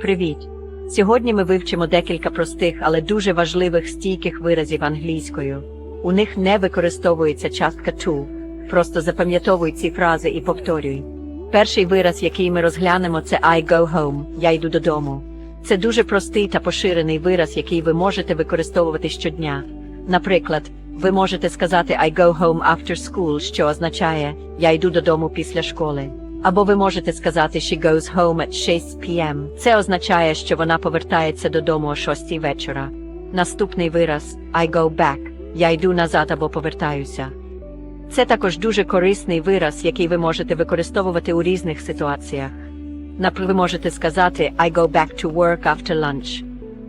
Привіт! Сьогодні ми вивчимо декілька простих, але дуже важливих стійких виразів англійською. У них не використовується частка to. Просто запам'ятовуй ці фрази і повторюй. Перший вираз, який ми розглянемо, це I go home. Я йду додому. Це дуже простий та поширений вираз, який ви можете використовувати щодня. Наприклад, ви можете сказати I go home after school, що означає Я йду додому після школи. Або ви можете сказати She goes home at 6 p.m. Це означає, що вона повертається додому о 6 вечора. Наступний вираз I go back. Я йду назад або повертаюся. Це також дуже корисний вираз, який ви можете використовувати у різних ситуаціях. Наприклад, ви можете сказати I go back to work after lunch.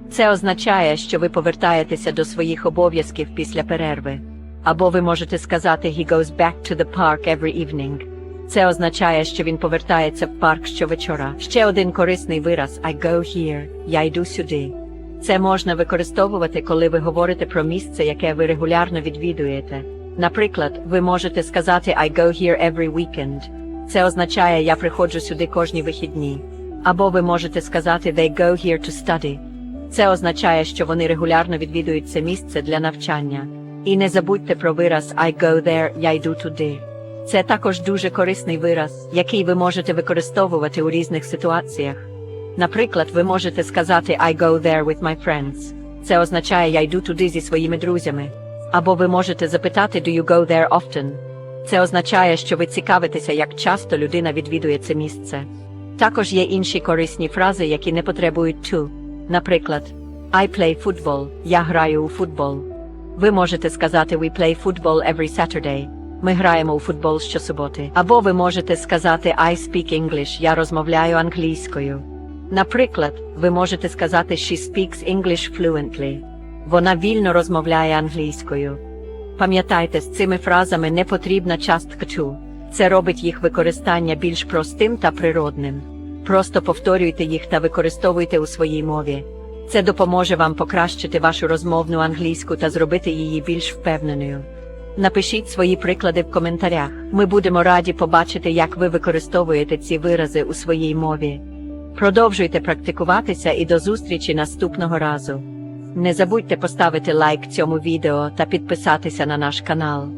Це означає, що ви повертаєтеся до своїх обов'язків після перерви. Або ви можете сказати He goes back to the park every evening. Це означає, що він повертається в парк щовечора. Ще один корисний вираз I go here. Я йду сюди. Це можна використовувати, коли ви говорите про місце, яке ви регулярно відвідуєте. Наприклад, ви можете сказати I go here every weekend. Це означає, я приходжу сюди кожні вихідні. Або ви можете сказати They go here to study. Це означає, що вони регулярно відвідують це місце для навчання. І не забудьте про вираз I go there, я йду туди. Це також дуже корисний вираз, який ви можете використовувати у різних ситуаціях. Наприклад, ви можете сказати I go there with my friends. Це означає я йду туди зі своїми друзями. Або ви можете запитати Do you go there often? Це означає, що ви цікавитеся, як часто людина відвідує це місце. Також є інші корисні фрази, які не потребують to. Наприклад, I play football. Я граю у футбол. Ви можете сказати We play football every Saturday. Ми граємо у футбол щосуботи. Або ви можете сказати I speak English. Я розмовляю англійською. Наприклад, ви можете сказати She speaks English fluently. Вона вільно розмовляє англійською. Пам'ятайте, з цими фразами не потрібна частка to. Це робить їх використання більш простим та природним. Просто повторюйте їх та використовуйте у своїй мові. Це допоможе вам покращити вашу розмовну англійську та зробити її більш впевненою. Напишіть свої приклади в коментарях. Ми будемо раді побачити, як ви використовуєте ці вирази у своїй мові. Продовжуйте практикуватися і до зустрічі наступного разу. Не забудьте поставити лайк цьому відео та підписатися на наш канал.